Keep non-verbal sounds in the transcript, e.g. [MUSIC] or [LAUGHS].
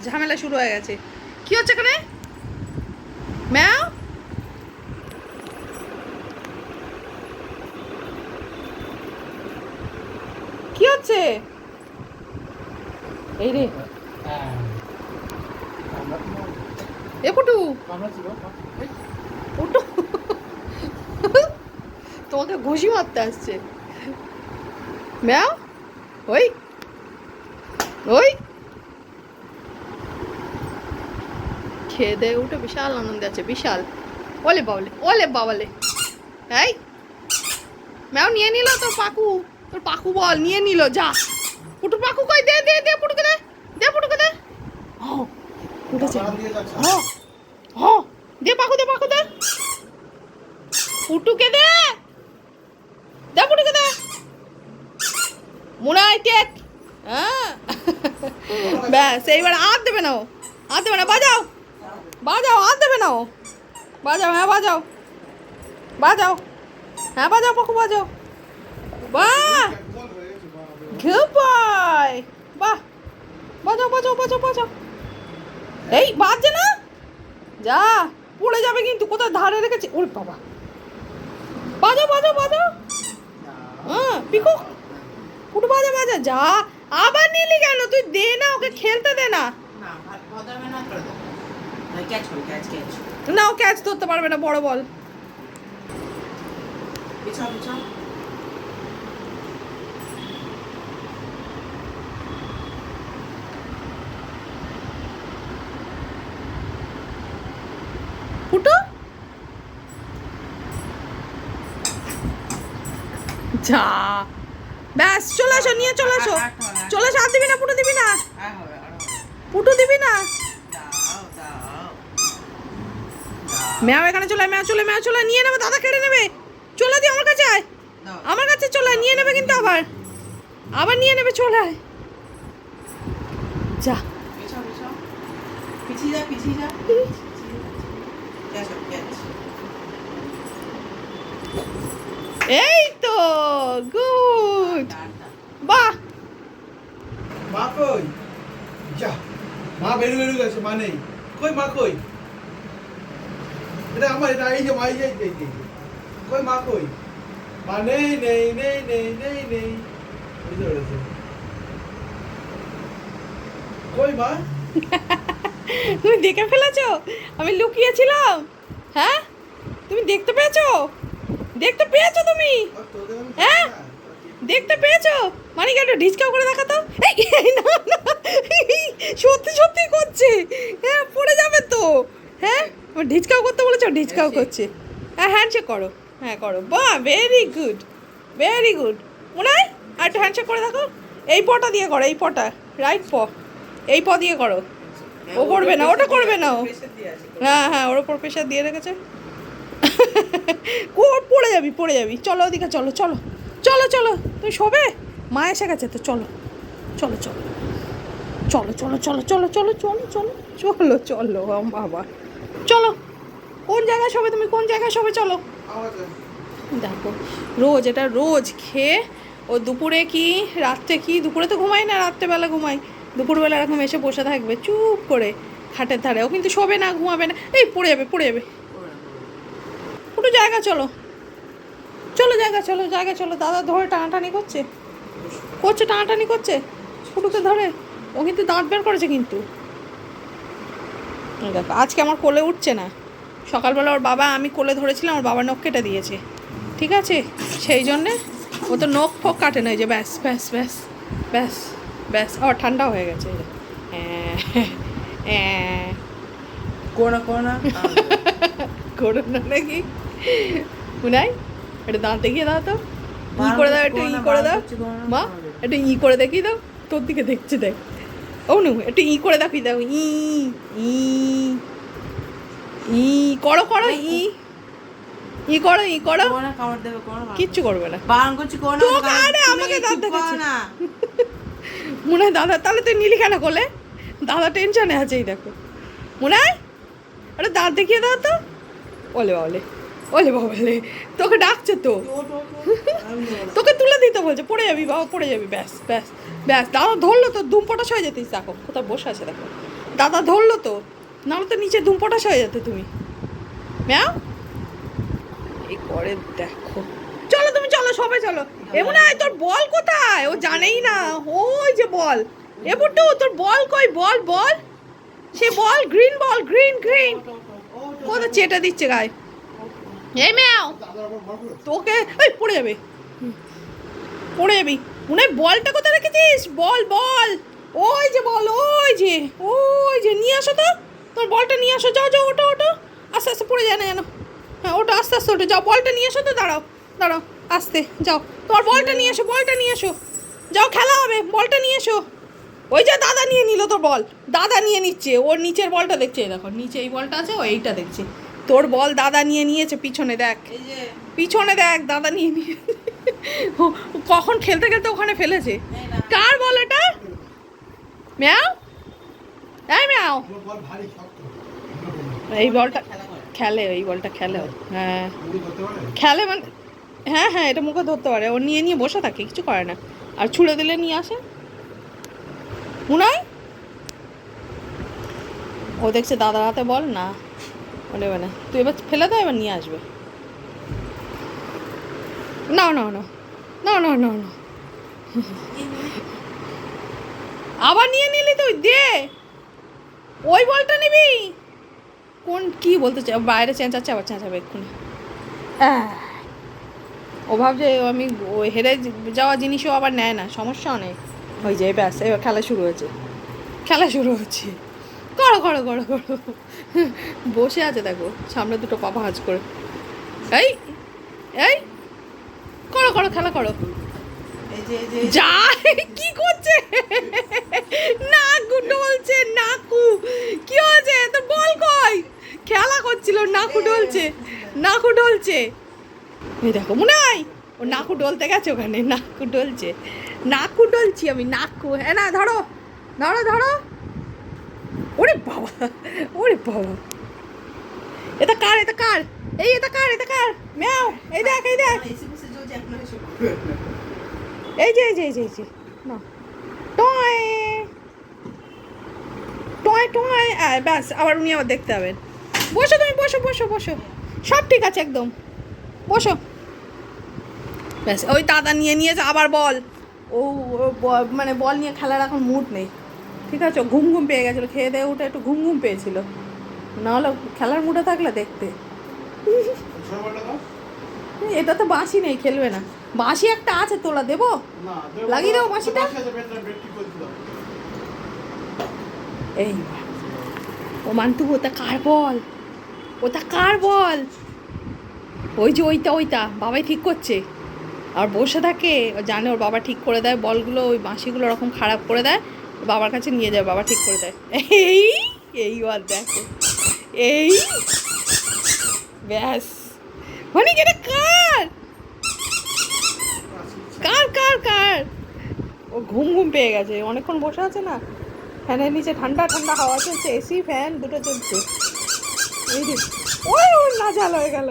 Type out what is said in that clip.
ঝামেলা শুরু হয়ে গেছে। কি হচ্ছে এখানে? ম্যাও? কি হচ্ছে? এই রে। তোমাকে ঘুষি মারতে আসছে। ম্যাও? ওই। ওই। খেয়ে দিয়ে উঠে বিশাল আনন্দ আছে, বিশাল। ওলে বাবলে ওলে বাবলে। এই, ম্যাও নিয়ে নিল তোর পাকু তোর পাকু বল, নিয়ে নিল, যা। পুটু পাকু কই, দে দে দে পুটুকে দে দে পুটুকে দে। ও উঠেছে। হ হ, দে পাকু দে পাকু, দে। পুটুকে দে দে পুটুকে দে। মুনাই টেক হ্যাঁ। ব্যাস, এইবার আর দেবে না ও, আর দেবে না, বাজাও। বাজাও আর দেবে না ও। বাজাও হ্যাঁ বাজাও। বাজাও। হ্যাঁ বাজাও, পাকু, বাজাও। বাহ! গুড বয় বাহ! বাজাও বাজাও বাজাও বাজাও। এই, বাজছে না? যা, পড়ে যাবে কিন্তু, কোথায় ধারে রেখেছে? ওরে বাবা। বাজাও বাজাও বাজাও। হ্যাঁ পিকু। পুটু বাজা বাজা। যা, আবার নিলি কেন? তুই দে না, ওকে খেলতে দে না। না ও ক্যাচ ধরতে পারবে না বড় বল। ফুটো? যা। ব্যাস চলে আসো নিয়ে চলে আসো। চলে আসো আর দিবি না পুটু দিবি না। পুটু দিবি না। ম্যাও এখানে চলে ম্যাও চলে ম্যাও চলে নিয়ে নেবে দাদা কেড়ে নেবে। চলে দি আমার কাছে আয়। আমার কাছে চলে নিয়ে নেবে কিন্তু আবার। আবার নিয়ে নেবে চলে আয়। যা। পিছিয়ে যা পিছিয়ে যা। ক্যাচ ক্যাচ এই তো গুড। বাহ। মা কই? যা মা বেরু বেরু গেছে মা নেই। কই মা কই? এটা আমার এটা এই যে মা এই যে এই যে, এই যে, এই যে। কই মা কই? মা নেই নেই নেই নেই নেই নেই। কই মা? [LAUGHS] তুমি দেখে ফেলেছো? আমি লুকিয়েছিলাম। হ্যাঁ? তুমি দেখতে পেয়েছ? দেখতে পেয়েছ তুমি? হ্যাঁ? দেখতে পেয়েছ? মানে একটু ডিসকাউ করে দেখাতো। এই, না না এই, সত্যি সত্যি করছে হ্যাঁ পড়ে যাবে তো ডিসকাউ করতে বলেছ ডিসকাউ করছে। হ্যাঁ হ্যান্ডশেক করো। হ্যাঁ করো। বাহ ভেরি গুড ভেরি গুড মনে হয় আর একটু হ্যান্ডশেক করে দেখো। এই পটা দিয়ে করো, এই পটা। রাইট প। এই প দিয়ে করো। ও করবে না, ওটা করবে না ও। হ্যাঁ হ্যাঁ ওর ওপর প্রেশার দিয়ে রেখেছে। কোর পড়ে যাবি পড়ে যাবি। চলো ওদিকে, চলো চলো। চলো চলো। তুমি শোবে? মা এসে গেছে তো, চলো। চলো চলো। চলো চলো চলো চলো চলো চলো চলো চলো চলো, বাবা। কোন জায়গায় শোবে, তুমি কোন জায়গায় শোবে, চলো। দেখো, রোজ, এটা রোজ খেয়ে, ও দুপুরে কি, রাত্রে কি, দুপুরে তো ঘুমাই না, রাত্রেবেলা ঘুমাই দুপুরবেলা এরকম এসে বসে থাকবে, চুপ করে, খাটের ধারে। ও কিন্তু শোবে না, ঘুমাবে না। এই, পড়ে যাবে পড়ে যাবে। একটু জায়গা চলো। চলো জায়গা চলো জায়গা, চলো। দাদা ধরে টানাটানি করছে? করছে, টানাটানি করছে? ফুটুকে ধরে? ও কিন্তু দাঁত বের করেছে কিন্তু। দেখো, আজকে আমার কোলে উঠছে না। সকালবেলা ওর বাবা আমি কোলে ধরেছিলাম ওর বাবা নখ কেটে দিয়েছে। ঠিক আছে? সেই জন্যে ও তো নখ ফোক কাটে না যে ব্যাস ব্যাস ব্যাস ব্যাস ব্যাস। ও ঠান্ডা হয়ে গেছে। কোনা কোনা করো [LAUGHS] না নাকি? উনাই একটু দাঁত দেখিয়ে দাও তো। ই করে দাও একটু ই করে দাও। মা একটু ই করে দেখি দাও তোর দিকে দেখছে দেখ। ও একটু ই করে দেখিয়ে দাও ই ই। ই করো করো ই। ই করো ই করো। কামড় দেবে কিচ্ছু করবে না। বারণ করছি তোকে আরে আমাকে দাঁত দেখাচ্ছে। না। মনে হয় দাদা তাহলে তুই নিলি কেন করলে দাদা টেনশনে আছে এই দেখো। মনে হয় আরে দাঁত দেখিয়ে দাও তো। ওলে বাবলে ওলে বাবলে তোকে ডাকছে তো। তোকে তুলে দিতে বলছে পড়ে যাবি বাবা পড়ে যাবি ব্যাস ব্যাস ব্যাস। দাদা ধরলো তো দুম পটাশ হয়ে যেতিস দেখো কোথাও বসে আছে দেখো। দাদা ধরলো তো। নাহলে তো নিচে ধুমপটাস হয়ে যেত তুমি। ম্যাও এই করে দেখো। চলো তুমি চলো সবাই চলো। এমন আয় তোর বল কোথায়? ও জানেই না। ওই যে বল। এ বুট্টু তোর বল কই? বল বল। সে ball green ball green green কোথায় চেটা দিচ্ছে গায়ে। এই ম্যাও তোকে ওই পড়ে যাবে। পড়ে যাবি। মনে হয় বলটা কোথায় রেখেছিস? বল বল। ওই যে বল ওই যে ওই যে। নিয়ে আসো তো। তোর বলটা নিয়ে আসো যাও যাও ওটো ওটো আস্তে আস্তে পড়ে যায় না যেন। হ্যাঁ ওটা আস্তে আস্তে ওটো যাও বলটা নিয়ে আসো তো দাঁড়াও দাঁড়াও আস্তে যাও। তোমার বলটা নিয়ে এসো বলটা নিয়ে এসো। যাও খেলা হবে বলটা নিয়ে এসো। ওই যে দাদা নিয়ে নিল তোর বল দাদা নিয়ে নিচ্ছে। ওর নিচের বলটা দেখছে দেখো নিচে এই বলটা আছে ও এইটা দেখছে। তোর বল দাদা নিয়ে নিয়েছে পিছনে দেখ। পিছনে দেখ দাদা নিয়ে নিয়ে। কখন খেলতে খেলতে ওখানে ফেলেছে? কার বল এটা? ম্যাও এই বলটা খেলে, এই বলটা খেলে। হ্যাঁ। খেলে মানে হ্যাঁ হ্যাঁ এটা মুখে ধরতে পারে। ও নিয়ে নিয়ে বসে থাকে, কিছু করে না। আর ছুঁড়ে দিলে নিয়ে আসে। মুনাই? ও দেখছে দাদার হাতে বল, না, ও নেবে তুই এবার ফেলে দাও, এবার নিয়ে আসবে। না না না না না না। আবার নিয়ে নিলি তুই, দে। ওই বলটা নিবি? কোন কি বলতে চাই? বাইরে চেঁচাচ্ছে আবার চেঁচাবে এক্ষুনি। ও ভাবছে আমি হেরে যাওয়া জিনিসও আবার নেয় না সমস্যা অনেক। ওই যে ব্যাস এবার খেলা শুরু হয়েছে। খেলা শুরু হচ্ছে। করো করো করো করো। বসে আছে দেখো সামনে দুটো পাপা হাজ করে। এই এই করো করো খেলা করো। যে কি করছে? নাকু ডলছে নাকু। কি হয়েছে? তোর বল কই? খেলা করছিল নাকু ডলছে নাকু ডলছে এই দেখো মনে হয় ও নাকু ডলতে গেছে ওখানে নাকু ডলছে নাকু ডলছি আমি নাকু হ্যাঁ না ধরো ধরো ধরো। ওরে বাবা ওরে বাবা। এটা কার এটা কার? এই এটা কার এটা কার? ম্যাও এই দেখ এই দেখ এসে বসে চলছে এখন এসে এই যে এই যে এই যে এই যে না। টয়। Toy toy. ব্যাস আবার উনি আবার দেখতে হবেন বসো তুমি বসো বসো বসো। সব ঠিক আছে একদম। বসো। ব্যাস ওই দাদা নিয়ে নিয়েছে আবার বল। ও মানে বল নিয়ে খেলার এখন মুড নেই। ঠিক আছে? ঘুম ঘুম পেয়ে গেছিল। খেয়ে দিয়ে উঠে একটু ঘুম ঘুম পেয়েছিল। নাহলে খেলার মুডে থাকলে দেখতে। এটা তো। বাঁশি নেই খেলবে না। বাঁশি একটা আছে তোলা দেবো? লাগিয়ে দেবো বাঁশিটা। এই ও মান্তু ওটা কার বল? ওটা কার বল? ওই যে ওইটা ওইটা বাবাই ঠিক করছে। আর বসে থাকে জানে ওর বাবা ঠিক করে দেয় বলগুলো ওই বাঁশিগুলো ওরকম খারাপ করে দেয় বাবার কাছে নিয়ে যায় বাবা ঠিক করে দেয়। এই এই আর দেখো। এই ব্যাস। মানে এটা কার কার কার কার? ও ঘুম ঘুম পেয়ে গেছে, অনেকক্ষণ বসে আছে না? ফ্যানের নিচে ঠান্ডা ঠান্ডা হাওয়া চলছে, এসি, ফ্যান, দুটো চলছে। ওই ওর নাজাল হয়ে গেল।